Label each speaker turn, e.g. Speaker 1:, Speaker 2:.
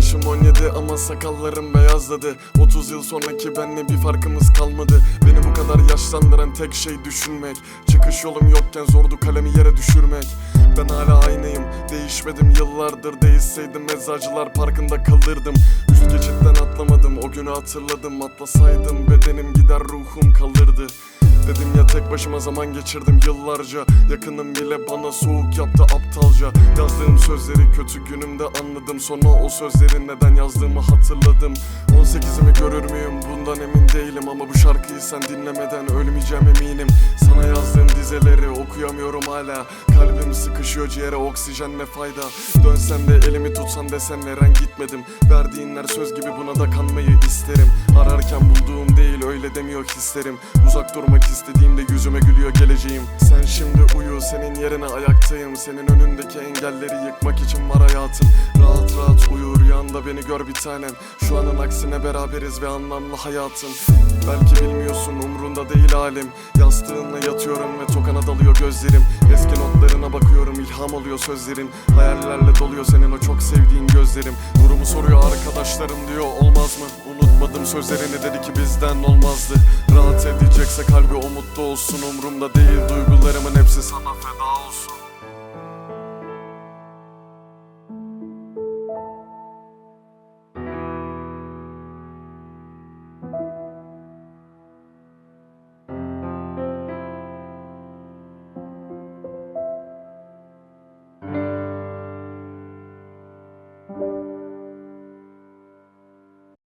Speaker 1: Yaşım 17 ama sakallarım beyazladı. 30 yıl sonraki benle bir farkımız kalmadı. Beni bu kadar yaşlandıran tek şey düşünmek. Çıkış yolum yokken zordu kalemi yere düşürmek. Ben hala aynıyım değişmedim. Yıllardır Değişseydim eczacılar parkında kalırdım. Üst geçitten atlamadım o günü hatırladım. Atlasaydım bedenim gider ruhum kalırdı Dedim ya tek başıma zaman geçirdim yıllarca. Yakınım bile bana soğuk yaptı aptalca. Yazdığım sözleri kötü günümde anladım. Sonra o sözlerin neden yazdığımı hatırladım. 18'imi görür müyüm? Bundan emin değilim Ama bu şarkıyı sen dinlemeden ölmeyeceğim eminim. Sana yazdığım dizeleri okuyamıyorum hala. Kalbim sıkışıyor ciğere oksijen ne fayda? Dönsen de elimi tutsan desen neren gitmedim. Verdiğinler söz gibi buna da kanmayı isterim. Ararken bulduğum değil öyle demiyor hislerim. Uzak durmak istediğimde yüzüme gülüyor geleceğim. Sen şimdi uyu senin yerine ayaktayım. Senin önündeki engelleri yıkmak için var hayatım. Rahat rahat uyu rüyanda beni gör bir tanem. Şu anın aksine beraberiz ve anlamlı hayatım. Belki bilmiyorsun umrunda değil halim. Yastığınla yatıyorum ve tokana dalıyor gözlerim. Eski notlarına bakıyorum ilham oluyor sözlerin Hayallerle doluyor senin o çok sevdiğin gözlerim. Durumu soruyor arkadaşlarım diyor olmaz mı? Unutmadım sözlerini dedi ki bizden olmazdı Rahat edecekse kalbi umutlu olsun umrumda değil Duygularımın hepsi sana feda olsun